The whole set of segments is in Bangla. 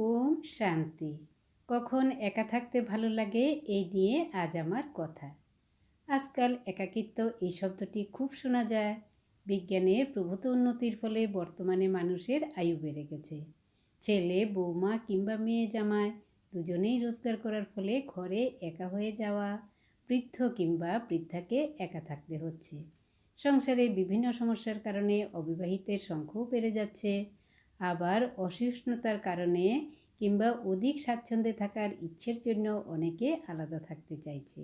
ওম শান্তি। কখন একা থাকতে ভালো লাগে এই নিয়ে আজ আমার কথা। আজকাল একাকিত্ব এই শব্দটি খুব শোনা যায়। বিজ্ঞানের প্রভূত উন্নতির ফলে বর্তমানে মানুষের আয়ু বেড়ে গেছে। ছেলে, বৌমা কিংবা মেয়ে জামায় দুজনেই রোজগার করার ফলে ঘরে একা হয়ে যাওয়া, বৃদ্ধ কিংবা বৃদ্ধাকে একা থাকতে হচ্ছে। সংসারে বিভিন্ন সমস্যার কারণে অবিবাহিতের সংখ্যাও বেড়ে যাচ্ছে। আবার অসহিষ্ণুতার কারণে কিংবা অধিক স্বাচ্ছন্দ্যে থাকার ইচ্ছের জন্য অনেকে আলাদা থাকতে চাইছে।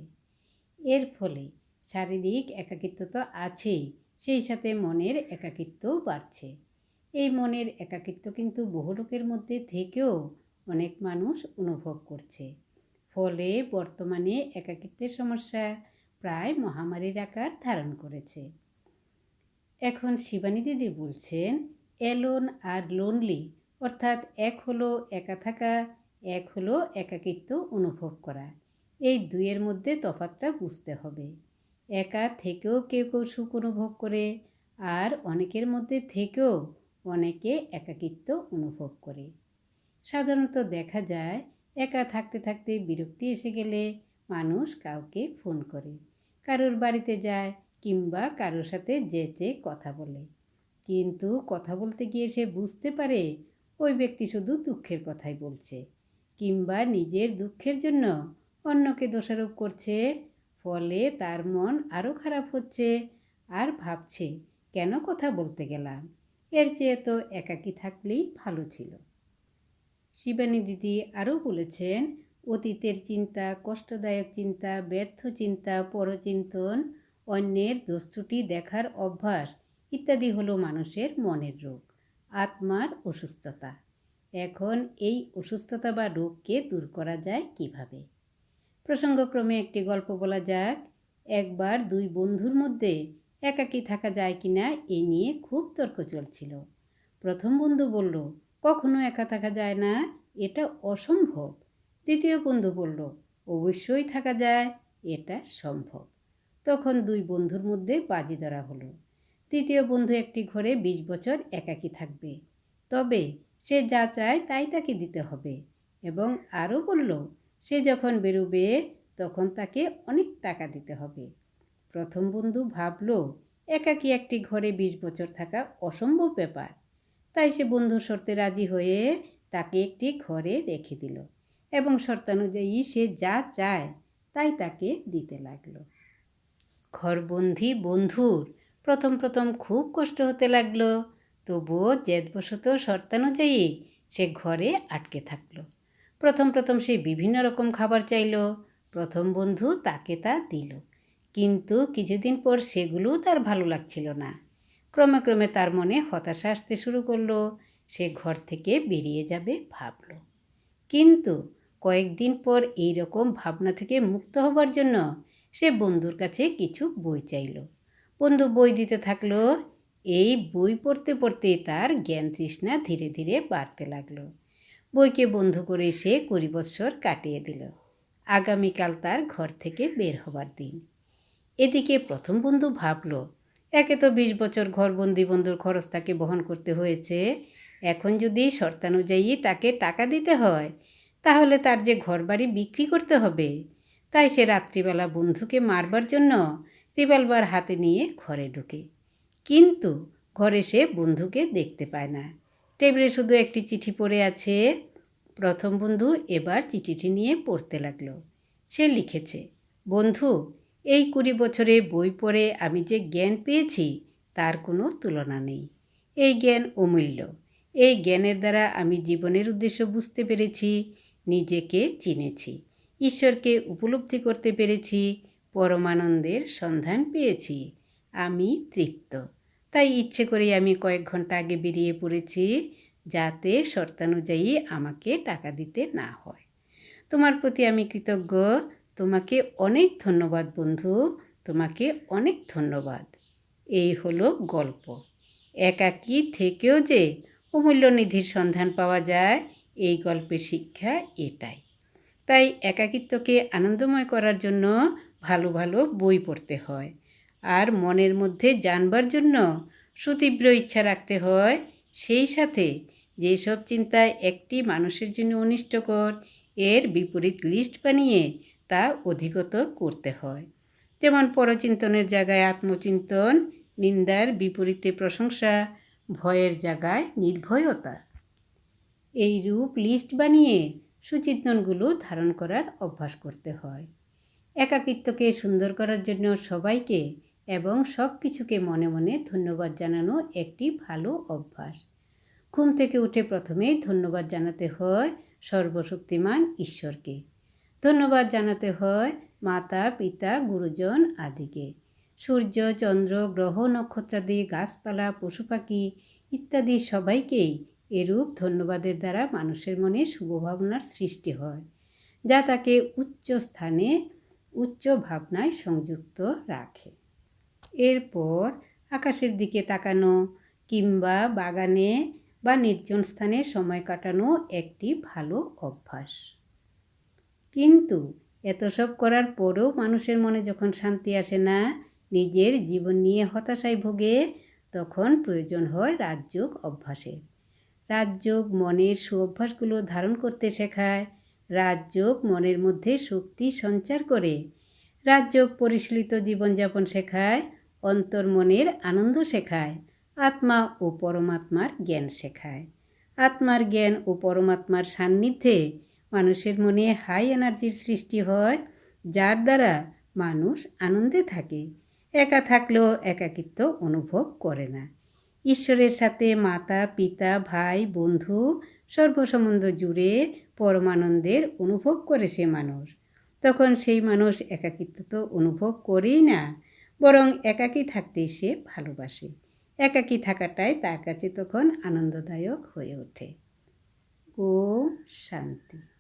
এর ফলে শারীরিক একাকিত্ব তো আছেই, সেই সাথে মনের একাকিত্বও বাড়ছে। এই মনের একাকিত্ব কিন্তু বহু লোকের মধ্যে থেকেও অনেক মানুষ অনুভব করছে। ফলে বর্তমানে একাকিত্বের সমস্যা প্রায় মহামারীর আকার ধারণ করেছে। এখন শিবানী দিদি বলছেন এলোন আর লোনলি অর্থাৎ এক হলো একা থাকা, এক হলো একাকিত্ব অনুভব করা। এই দুইয়ের মধ্যে তফাতটা বুঝতে হবে। একা থেকেও কেউ কেউ সুখ অনুভব করে, আর অনেকের মধ্যে থেকেও অনেকে একাকিত্ব অনুভব করে। সাধারণত দেখা যায়, একা থাকতে থাকতে বিরক্তি এসে গেলে মানুষ কাউকে ফোন করে, কারোর বাড়িতে যায় কিংবা কারোর সাথে যেচে কথা বলে। কিন্তু কথা বলতে গিয়ে সে বুঝতে পারে ওই ব্যক্তি শুধু দুঃখের কথাই বলছে কিংবা নিজের দুঃখের জন্য অন্যকে দোষারোপ করছে, ফলে তার মন আরও খারাপ হচ্ছে আর ভাবছে, কেন কথা বলতে গেলাম? এর চেয়ে তো একাকি থাকলেই ভালো ছিল। শিবানী দিদি আরও বলেছেন, অতীতের চিন্তা, কষ্টদায়ক চিন্তা, ব্যর্থ চিন্তা, পরচিন্তন, অন্যের দোষত্রুটি দেখার অভ্যাস ইত্যাদি হলো মানুষের মনের রোগ, আত্মার অসুস্থতা। এখন এই অসুস্থতা বা রোগকে দূর করা যায় কীভাবে? প্রসঙ্গক্রমে একটি গল্প বলা যাক। একবার দুই বন্ধুর মধ্যে একাকী থাকা যায় কি না এ নিয়ে খুব তর্ক চলছিল। প্রথম বন্ধু বলল, কখনো একা থাকা যায় না, এটা অসম্ভব। দ্বিতীয় বন্ধু বলল, অবশ্যই থাকা যায়, এটা সম্ভব। তখন দুই বন্ধুর মধ্যে বাজি ধরা হলো। তৃতীয় বন্ধু একটি ঘরে বিশ বছর একাকী থাকবে। তবে সে যা চায় তাই তাকে দিতে হবে এবং আরও বলল, সে যখন বেরোবে তখন তাকে অনেক টাকা দিতে হবে। প্রথম বন্ধু ভাবল, একাকী একটি ঘরে বিশ বছর থাকা অসম্ভব ব্যাপার। তাই সে বন্ধুর শর্তে রাজি হয়ে তাকে একটি ঘরে রেখে দিল এবং শর্তানুযায়ী সে যা চায় তাই তাকে দিতে লাগল। ঘরবন্দি বন্ধুর প্রথম প্রথম খুব কষ্ট হতে লাগল। তবুও জেদবশত শর্তানুযায়ী সে ঘরে আটকে থাকল। প্রথম প্রথম সে বিভিন্ন রকম খাবার চাইল। প্রথম বন্ধু তাকে তা দিল। কিন্তু কিছুদিন পর সেগুলো তার ভালো লাগছিল না। ক্রমে ক্রমে তার মনে হতাশা আসতে শুরু করল। সে ঘর থেকে বেরিয়ে যাবে ভাবল। কিন্তু কয়েকদিন পর এই রকম ভাবনা থেকে মুক্ত হবার জন্য সে বন্ধুর কাছে কিছু বই চাইল। বন্ধু বই দিতে থাকল। এই বই পড়তে পড়তে তার জ্ঞান তৃষ্ণা ধীরে ধীরে বাড়তে লাগল। বইকে বন্ধ করে সে কুড়ি বৎসর কাটিয়ে দিল। আগামীকাল তার ঘর থেকে বের হবার দিন। এদিকে প্রথম বন্ধু ভাবল, একে তো বিশ বছর ঘরবন্দি বন্ধুর খরচ তাকে বহন করতে হয়েছে। এখন যদি শর্তানুযায়ী তাকে টাকা দিতে হয়, তাহলে তার যে ঘরবাড়ি বিক্রি করতে হবে, তাই সে রাত্রিবেলা বন্ধুকে মারবার জন্য রিভলভার হাতে নিয়ে ঘরে ঢুকে। কিন্তু ঘরে সে বন্ধুকে দেখতে পায় না। টেবিলে শুধু একটি চিঠি পড়ে আছে। প্রথম বন্ধু এবার চিঠিটি নিয়ে পড়তে লাগল। সে লিখেছে, বন্ধু, এই কুড়ি বছরে বই পড়ে আমি যে জ্ঞান পেয়েছি তার কোনো তুলনা নেই। এই জ্ঞান অমূল্য। এই জ্ঞানের দ্বারা আমি জীবনের উদ্দেশ্য বুঝতে পেরেছি, নিজেকে চিনেছি, ঈশ্বরকে উপলব্ধি করতে পেরেছি পরমানন্দের সন্ধান পেয়েছি। আমি তৃপ্ত। তাই ইচ্ছে করে আমি কয়েক ঘণ্টা আগে বেরিয়ে পড়েছি, যাতে শর্তানুযায়ী আমাকে টাকা দিতে না হয়। তোমার প্রতি আমি কৃতজ্ঞ। তোমাকে অনেক ধন্যবাদ, বন্ধু। তোমাকে অনেক ধন্যবাদ। এই হলো গল্প। একাকী থেকেও যে অমূল্য নিধির সন্ধান পাওয়া যায়, এই গল্পের শিক্ষা এটাই। তাই একাকিত্বকে আনন্দময় করার জন্য ভালো ভালো বই পড়তে হয়। আর মনের মধ্যে জানবার জন্য সুতীব্র ইচ্ছা রাখতে হয়। সেই সাথে যেসব চিন্তা একটি মানুষের জন্য অনিষ্টকর, এর বিপরীত লিস্ট বানিয়ে তা অধিগত করতে হয়। যেমন পরচিন্তনের জায়গায় আত্মচিন্তন, নিন্দার বিপরীতে প্রশংসা, ভয়ের জায়গায় নির্ভয়তা। এই রূপ লিস্ট বানিয়ে সুচিন্তনগুলো ধারণ করার অভ্যাস করতে হয়। একাকিত্বকে সুন্দর করার জন্য সবাইকে এবং সব কিছুকে মনে মনে ধন্যবাদ জানানো একটি ভালো অভ্যাস। ঘুম থেকে উঠে প্রথমেই ধন্যবাদ জানাতে হয় সর্বশক্তিমান ঈশ্বরকে। ধন্যবাদ জানাতে হয় মাতা, পিতা, গুরুজন আদিকে। সূর্য, চন্দ্র, গ্রহ, নক্ষত্রাদি, গাছপালা, পশু পাখি ইত্যাদি সবাইকেই এরূপ ধন্যবাদের দ্বারা মানুষের মনে শুভভাবনার সৃষ্টি হয়, যা তাকে উচ্চ স্থানে উচ্চ ভাবনায় সংযুক্ত রাখে। এরপর আকাশের দিকে তাকানো কিংবা বাগানে বা নির্জন স্থানে সময় কাটানো একটি ভালো অভ্যাস। কিন্তু এত সব করার পরেও মানুষের মনে যখন শান্তি আসে না, নিজের জীবন নিয়ে হতাশায় ভোগে, তখন প্রয়োজন হয় রাজযোগ অভ্যাসের। রাজযোগ মনের সুঅভ্যাসগুলো ধারণ করতে শেখায় রাজযোগ মনের মধ্যে শক্তি সঞ্চার করে। রাজযোগ পরিশীলিত জীবনযাপন শেখায়, অন্তর্মনের আনন্দ শেখায়, আত্মা ও পরমাত্মার জ্ঞান শেখায়। আত্মার জ্ঞান ও পরমাত্মার সান্নিধ্যে মানুষের মনে হাই এনার্জির সৃষ্টি হয়, যার দ্বারা মানুষ আনন্দে থাকে। একা থাকলেও একাকিত্ব অনুভব করে না। ঈশ্বরের সাথে মাতা, পিতা, ভাই, বন্ধু সর্বসম্বন্ধ জুড়ে পরমানন্দের অনুভব করে সে মানুষ। তখন সেই মানুষ একাকিত্ব তো অনুভব করেই না, বরং একাকী থাকতেই সে ভালোবাসে। একাকী থাকাটাই তার কাছে তখন আনন্দদায়ক হয়ে ওঠে। ও শান্তি।